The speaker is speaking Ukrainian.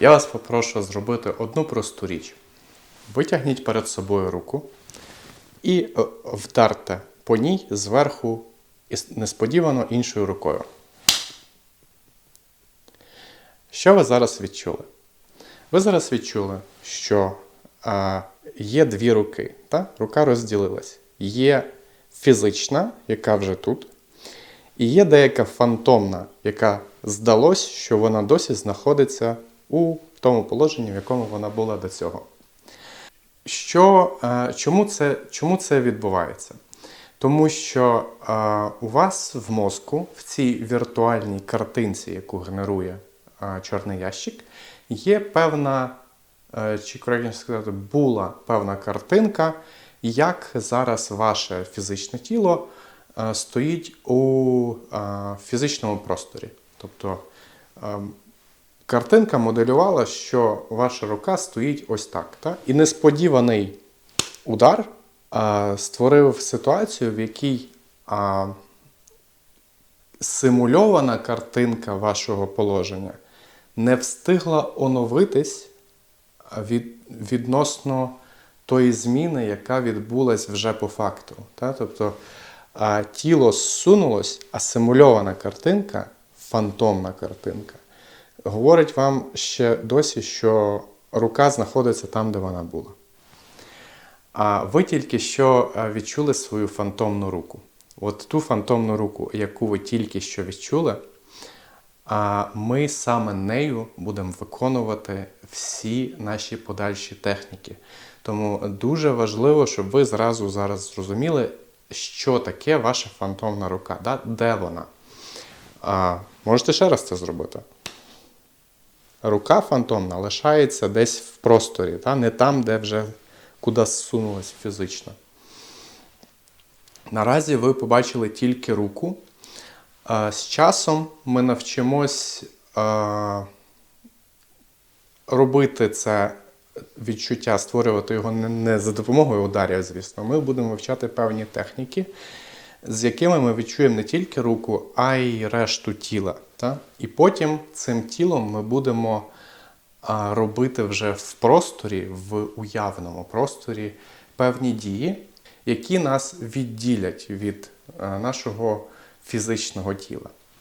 Я вас попрошу зробити одну просту річ. Витягніть перед собою руку і е, вдарте по ній зверху несподівано іншою рукою. Що ви зараз відчули? Ви зараз відчули, що е, є дві руки. Та? Рука розділилась. Є фізична, яка вже тут, і є деяка фантомна, яка здалось, що вона досі знаходиться у тому положенні, в якому вона була до цього. Що, е, чому, це, чому це відбувається? Тому що е, у вас в мозку, в цій віртуальній картинці, яку генерує е, чорний ящик, є певна, чи коректніше сказати, була певна картинка, як зараз ваше фізичне тіло стоїть у фізичному просторі. Тобто е, картинка моделювала, що ваша рука стоїть ось так. Та? І несподіваний удар а, створив ситуацію, в якій а, симульована картинка вашого положення не встигла оновитись від, відносно тої зміни, яка відбулась вже по факту. Та? Тобто а, тіло зсунулось, а симульована картинка, фантомна картинка, говорить вам ще досі, що рука знаходиться там, де вона була. А ви тільки що е, відчули свою фантомну руку. От ту фантомну руку, яку ви тільки що відчули, а ми саме нею будемо виконувати всі наші подальші техніки. Тому дуже важливо, щоб ви зразу зараз зрозуміли, що таке ваша фантомна рука, да? де вона. А, можете ще раз це зробити. Рука фантомна лишається десь в просторі, та? не там, де вже куди зсунулась фізично. Наразі ви побачили тільки руку. З часом ми навчимось робити це відчуття, створювати його не за допомогою ударів, звісно. Ми будемо вивчати певні техніки, з якими ми відчуємо не тільки руку, а й решту тіла. Та? І потім цим тілом ми будемо робити вже в просторі, в уявному просторі певні дії, які нас відділять від нашого фізичного тіла.